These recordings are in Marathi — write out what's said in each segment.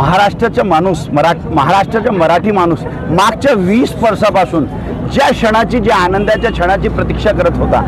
महाराष्ट्राचा माणूस मरा महाराष्ट्राचा मराठी माणूस मागच्या वीस वर्षापासून ज्या क्षणाची ज्या आनंदाच्या क्षणाची प्रतीक्षा करत होता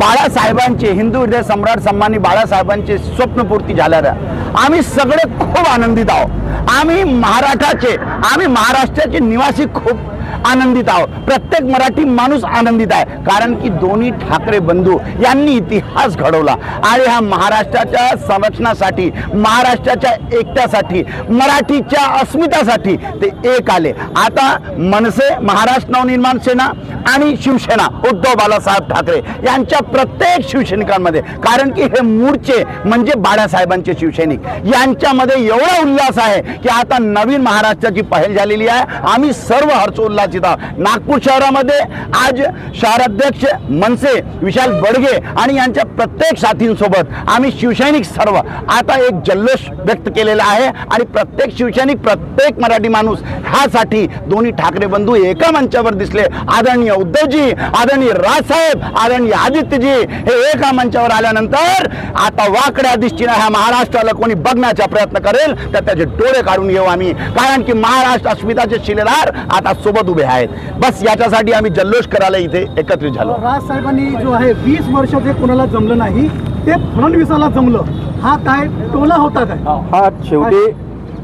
बाळासाहेबांचे हिंदू हृदय सम्राट सन्मानी बाळासाहेबांचे स्वप्नपूर्ती झाल्यानं आम्ही सगळे खूप आनंदित आहोत. आम्ही महाराष्ट्राचे आम्ही महाराष्ट्राचे निवासी खूप आनंदित आहोत. प्रत्येक मराठी माणूस आनंदित आहे. कारण की दोन्ही ठाकरे बंधू यांनी इतिहास घडवला. आणि ह्या महाराष्ट्राच्या संरक्षणासाठी महाराष्ट्राच्या एकट्यासाठी मराठीच्या अस्मितासाठी ते एक आले. आता मनसे महाराष्ट्र नवनिर्माण सेना आणि शिवसेना उद्धव बाळासाहेब ठाकरे यांच्या प्रत्येक शिवसैनिकांमध्ये. कारण की हे मूळचे म्हणजे बाळासाहेबांचे शिवसैनिक. यांच्यामध्ये एवढा उल्हास आहे की आता नवीन महाराष्ट्राची पहल झालेली आहे. आम्ही सर्व हर्षोल्लासित आहोत. नागपूर शहरामध्ये आज शहराध्यक्ष मनसे विशाल बडगे आणि यांच्या प्रत्येक साथींसोबत आम्ही शिवसैनिक सर्व. आता एक जल्लोष व्यक्त केलेला आहे आणि प्रत्येक शिवसैनिक प्रत्येक मराठी माणूस ह्यासाठी दोन्ही ठाकरे बंधू एका मंचावर दिसले. आदरणीय उद्धवजी आदरणीय राजसाहेब आदरणीय आदित्यजी हे एका मंचावर आल्यानंतर आता वाकड्या दृष्टीनं ह्या महाराष्ट्राला कोणी बघण्याचा प्रयत्न करेल तर त्याचे डोळे काढून घेऊ आम्ही. कारण की महाराष्ट्र अस्मिताचे शिलेदार आता सोबत उभे आहेत. बस याच्यासाठी आम्ही जल्लोष करायला इथे एकत्रित झालो. राज साहेबांनी जो आहे वीस वर्ष जे कोणाला जमलं नाही ते फडणवीसाला जमलं. हा काय टोला होता काय? हा शेवटी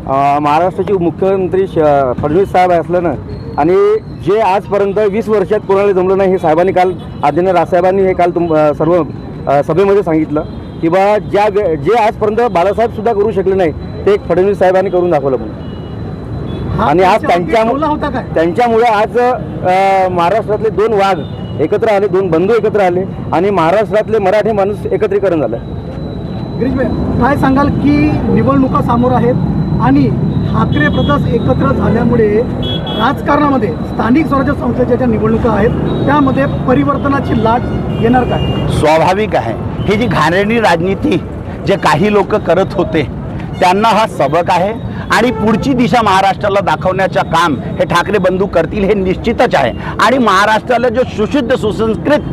महाराष्ट्राचे मुख्यमंत्री श- फडणवीस साहेब असल्यानं आणि जे आजपर्यंत वीस वर्षात कोणाला जमलं नाही हे साहेबांनी काल आदरणीय राजसाहेबांनी हे काल तुम सर्व सभेमध्ये सांगितलं की बा ज्या जे आजपर्यंत बाळासाहेब सुद्धा करू शकले नाही ते एक फडणवीस साहेबांनी करून दाखवलं म्हणून. आणि आज त्याच्यावरती त्यांच्या टोला होता काय? त्यांच्यामुळे आज महाराष्ट्रातले दोन वाघ एकत्र आले दोन बंधू एकत्र आले आणि महाराष्ट्रातले मराठी माणूस एकत्रीकरण झालं. काय सांगाल की निवडणुका समोर आहेत? आणि ठाकरे प्रदास एकत्र झाल्यामुळे राजकारणामध्ये स्थानिक स्वराज्य संस्थेच्या ज्या निवडणुका आहेत त्यामध्ये परिवर्तनाची लाट येणार काय? स्वाभाविक आहे. ही जी घाणेरडी राजनीती जे काही लोक करत होते त्यांना हा सबक आहे आणि पुढची दिशा महाराष्ट्राला दाखवण्याचं काम हे ठाकरे बंधू करतील हे निश्चितच आहे. आणि महाराष्ट्राला जो सुशुद्ध सुसंस्कृत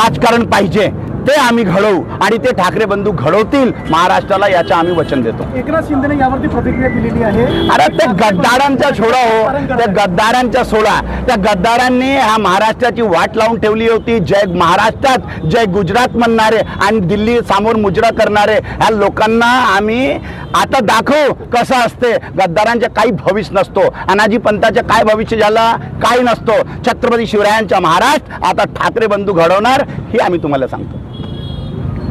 राजकारण पाहिजे ते आम्ही घडवू आणि ते ठाकरे बंधू घडवतील महाराष्ट्राला याचं आम्ही वचन देतो. एकनाथ शिंदेने यावरती प्रतिक्रिया दिलेली आहे. अरे ते गद्दारांचा छोडा हो. त्या गद्दारांचा सोडा त्या गद्दारांनी ह्या महाराष्ट्राची वाट लावून ठेवली होती. जय महाराष्ट्रात जय गुजरात म्हणणारे आणि दिल्ली समोर मुजरा करणारे ह्या लोकांना आम्ही आता दाखवू कसं असते. गद्दारांचे काही भविष्य नसतो. अनाजी पंताचं काय भविष्य झालं? काही नसतो. छत्रपती शिवरायांचा महाराष्ट्र. आता ठाकरे बंधू घडवणार ही आम्ही तुम्हाला सांगतो.